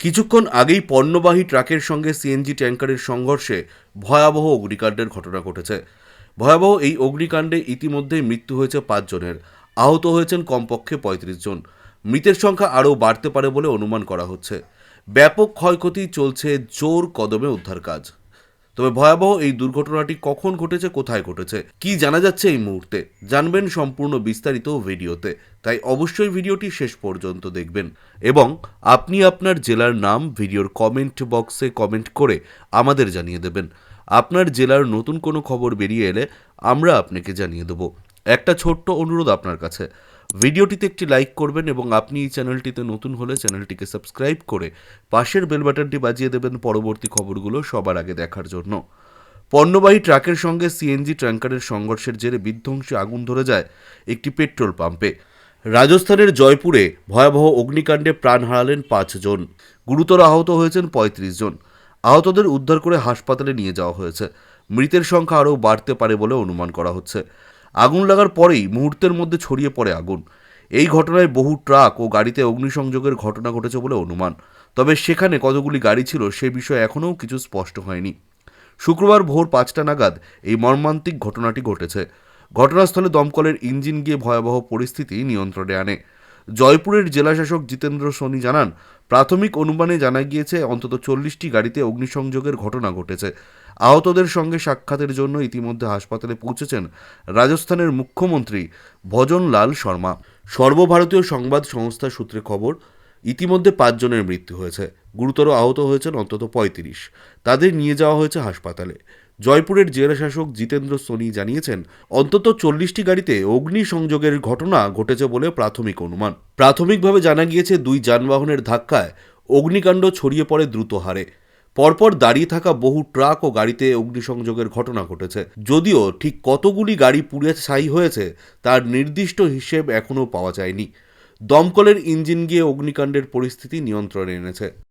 কিছুক্ষণ আগেই পণ্যবাহী ট্রাকের সঙ্গে সিএনজি ট্যাঙ্কারের সংঘর্ষে ভয়াবহ অগ্নিকাণ্ডের ঘটনা ঘটেছে। ভয়াবহ এই অগ্নিকাণ্ডে ইতিমধ্যেই মৃত্যু হয়েছে পাঁচজনের আহত হয়েছেন কমপক্ষে পঁয়ত্রিশ জন। মৃতের সংখ্যা আরও বাড়তে পারে বলে অনুমান করা হচ্ছে। ব্যাপক ক্ষয়ক্ষতি চলছে জোর কদমে উদ্ধার কাজ। তবে ভয়াবহ এই দুর্ঘটনাটি কখন ঘটেছে, কোথায় ঘটেছে, কি জানা যাচ্ছে এই মুহূর্তে, জানবেন সম্পূর্ণ বিস্তারিত ভিডিওতে। তাই অবশ্যই ভিডিওটি শেষ পর্যন্ত দেখবেন এবং আপনি আপনার জেলার নাম ভিডিওর কমেন্ট বক্সে কমেন্ট করে আমাদের জানিয়ে দেবেন। আপনার জেলার নতুন কোনো খবর বেরিয়ে এলে আমরা আপনাকে জানিয়ে দেবো। একটা ছোট্ট অনুরোধ আপনার কাছে। ভিডিওটিতে একটি লাইক করবেন এবং আপনি এই চ্যানেলটিতে নতুন হলে চ্যানেলটিকে সাবস্ক্রাইব করে পাশের বেল বাটনটি বাজিয়ে দেবেন পরবর্তী খবরগুলো সবার আগে দেখার জন্য। পণ্যবাহী ট্রাকের সঙ্গে সিএনজি ট্যাঙ্কারের সংঘর্ষের জেরে বিধ্বংসী আগুন ধরে যায় একটি পেট্রোল পাম্পে। রাজস্থানের জয়পুরে ভয়াবহ অগ্নিকাণ্ডে প্রাণ হারালেন পাঁচজন গুরুতর আহত হয়েছেন পঁয়ত্রিশ জন। আহতদের উদ্ধার করে হাসপাতালে নিয়ে যাওয়া হয়েছে। মৃতের সংখ্যা আরও বাড়তে পারে বলে অনুমান করা হচ্ছে। আগুন লাগার পরেই মুহূর্তের মধ্যে ছড়িয়ে পড়ে আগুন। এই ঘটনায় বহু ট্রাক ও গাড়িতে অগ্নিসংযোগের ঘটনা ঘটেছে বলে অনুমান। তবে সেখানে কতগুলি গাড়ি ছিল সে বিষয়ে এখনও কিছু স্পষ্ট হয়নি। শুক্রবার ভোর পাঁচটা নাগাদ এই মর্মান্তিক ঘটনাটি ঘটেছে। ঘটনাস্থলে দমকলের ইঞ্জিন গিয়ে ভয়াবহ পরিস্থিতি নিয়ন্ত্রণে আনে। জয়পুরের জেলাশাসক জিতেন্দ্র সোনি জানান, প্রাথমিক অনুমানে জানা গিয়েছে অন্তত চল্লিশটি গাড়িতে অগ্নিসংযোগের ঘটনা ঘটেছে। আহতদের সঙ্গে সাক্ষাতের জন্য ইতিমধ্যে হাসপাতালে পৌঁছেছেন রাজস্থানের মুখ্যমন্ত্রী ভজনলাল শর্মা। সর্বভারতীয় সংবাদ সংস্থা সূত্রে খবর, ইতিমধ্যে পাঁচজনের মৃত্যু হয়েছে। গুরুতর আহত হয়েছেন অন্তত পঁয়ত্রিশ। তাদের নিয়ে যাওয়া হয়েছে হাসপাতালে। জয়পুরের জেলাশাসক জিতেন্দ্র সোনি জানিয়েছেন, অন্তত চল্লিশটি গাড়িতে অগ্নিসংযোগের ঘটনা ঘটেছে বলে প্রাথমিক অনুমান। প্রাথমিকভাবে জানা গিয়েছে, দুই যানবাহনের ধাক্কায় অগ্নিকাণ্ড ছড়িয়ে পড়ে দ্রুত হারে। পরপর দাঁড়িয়ে থাকা বহু ট্রাক ও গাড়িতে অগ্নিসংযোগের ঘটনা ঘটেছে। যদিও ঠিক কতগুলি গাড়ি পুড়ে ছাই হয়েছে, তার নির্দিষ্ট হিসেব এখনও পাওয়া যায়নি। দমকলের ইঞ্জিন গিয়ে অগ্নিকাণ্ডের পরিস্থিতি নিয়ন্ত্রণে এনেছে।